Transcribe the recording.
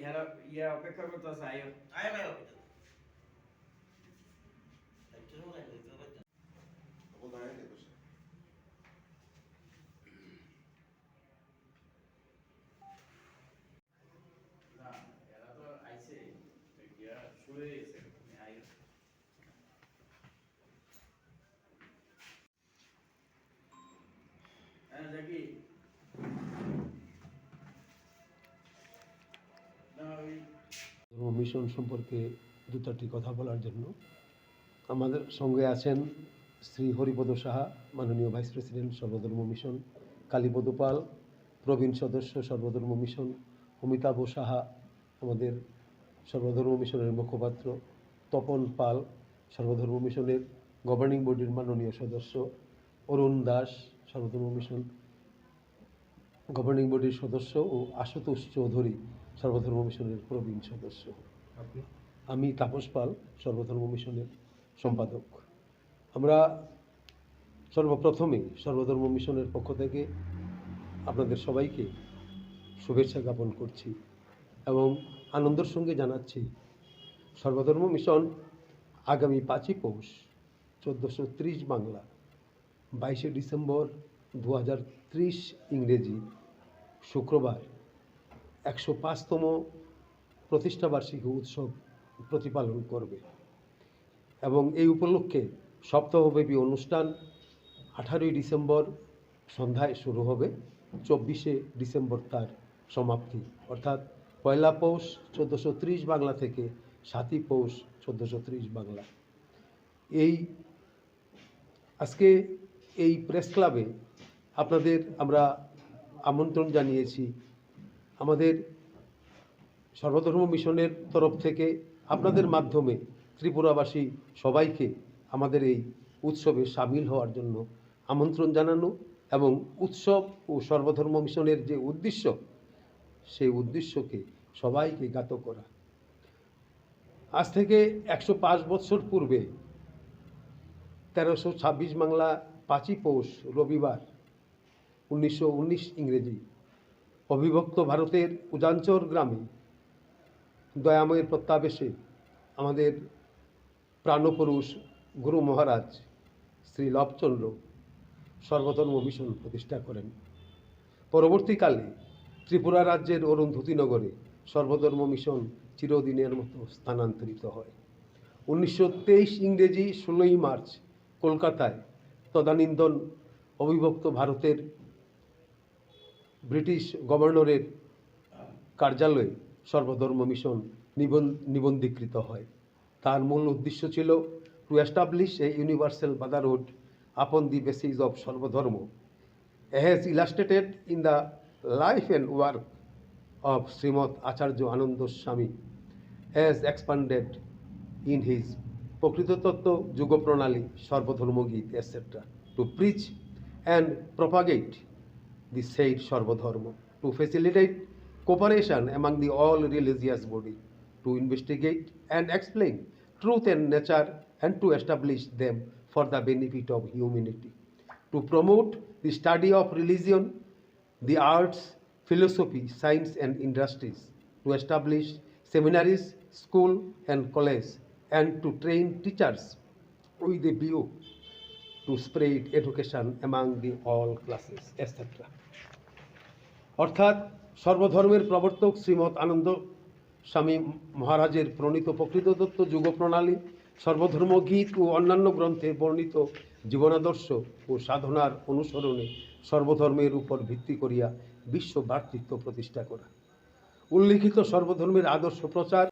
এরা ইয়া অপেক্ষা। না এরা তো আইছে শুরু গেছে তুমি আয়ো হ্যাঁ জাকি মিশন সম্পর্কে দু চারটি কথা বলার জন্য। আমাদের সঙ্গে আছেন শ্রী হরিপদ সাহা, মাননীয় vice president Sarvadharma mission Kalipada Pal প্রবীণ সদস্য সর্বধর্ম মিশন, অমিতাভ সাহা, আমাদের সর্বধর্ম মিশনের মুখপাত্র, তপন পাল, সর্বধর্ম মিশনের গভর্নিং বডির মাননীয় সদস্য, অরুণ দাস, সর্বধর্ম মিশন গভর্নিং বডির সদস্য ও আশুতোষ চৌধুরী, সর্বধর্ম মিশনের প্রবীণ সদস্য। আমি তাপস পাল, সর্বধর্ম মিশনের সম্পাদক। আমরা সর্বপ্রথমে সর্বধর্ম মিশনের পক্ষ থেকে আপনাদের সবাইকে শুভেচ্ছা জ্ঞাপন করছি এবং আনন্দের সঙ্গে জানাচ্ছি, সর্বধর্ম মিশন আগামী পাঁচই পৌষ চোদ্দোশো ত্রিশ বাংলা বাইশে ডিসেম্বর দু হাজার ত্রিশ ইংরেজি শুক্রবার একশো পাঁচতম প্রতিষ্ঠাবার্ষিকী উৎসব প্রতিপালন করবে। এবং এই উপলক্ষে সপ্তাহব্যাপী অনুষ্ঠান আঠারোই ডিসেম্বর সন্ধ্যায় শুরু হবে। চব্বিশে ডিসেম্বর তার সমাপ্তি। অর্থাৎ পয়লা পৌষ চোদ্দোশো বাংলা থেকে সাতই পৌষ চোদ্দোশো বাংলা। এই আজকে এই প্রেস ক্লাবে আপনাদের আমরা আমন্ত্রণ জানিয়েছি। আমাদের সর্বধর্ম মিশনের তরফ থেকে আপনাদের মাধ্যমে ত্রিপুরাবাসী সবাইকে আমাদের এই উৎসবে সামিল হওয়ার জন্য আমন্ত্রণ জানানো এবং উৎসব ও সর্বধর্ম মিশনের যে উদ্দেশ্য, সেই উদ্দেশ্যকে সবাইকে জ্ঞাত করা। আজ থেকে একশো পাঁচ বছর পূর্বে তেরোশো ছাব্বিশ বাংলা পাঁচই পৌষ রবিবার উনিশশো উনিশ ইংরেজি অবিভক্ত ভারতের উজাঞ্চর গ্রামে দয়াময়ের প্রত্যাবেশে আমাদের প্রাণপুরুষ গুরু মহারাজ শ্রী লবচন্দ্র সর্বধর্ম মিশন প্রতিষ্ঠা করেন। পরবর্তীকালে ত্রিপুরা রাজ্যের অরুন্ধতিনগরে সর্বধর্ম মিশন চিরদিনের মতো স্থানান্তরিত হয়। উনিশশো তেইশ ইংরেজি ষোলোই মার্চ কলকাতায় তদানীন্দন অবিভক্ত ভারতের ব্রিটিশ গভর্নরের কার্যালয়ে সর্বধর্ম মিশন নিবন- নিবন্ধীকৃত হয়। তার মূল উদ্দেশ্য ছিল to establish a universal brotherhood upon the basis of Sarvadharma. Has illustrated in the life and work of Shrimat Acharya Ananda Swami. Has expanded in his Prakrita তত্ত্ব Yuga Pranali Sarvadharma Geet etcetera to preach and propagate the said Sarvadharma. To facilitate cooperation among the all religious body to investigate and explain truth and nature and to establish them for the benefit of humanity to promote the study of religion the arts philosophy science and industries to establish seminaries school and college and to train teachers with a view to spread education among the all classes, etc. অর্থাৎ সর্বধর্মের প্রবর্তক শ্রীমৎ আনন্দ স্বামী মহারাজের প্রণীত প্রকৃত তত্ত্ব যুগ প্রণালী সর্বধর্ম গীত ও অন্যান্য গ্রন্থে বর্ণিত জীবনাদর্শ ও সাধনার অনুসরণে সর্বধর্মের উপর ভিত্তি করিয়া বিশ্ব ভ্রাতৃত্ব প্রতিষ্ঠা করা। উল্লিখিত সর্বধর্মের আদর্শ প্রচার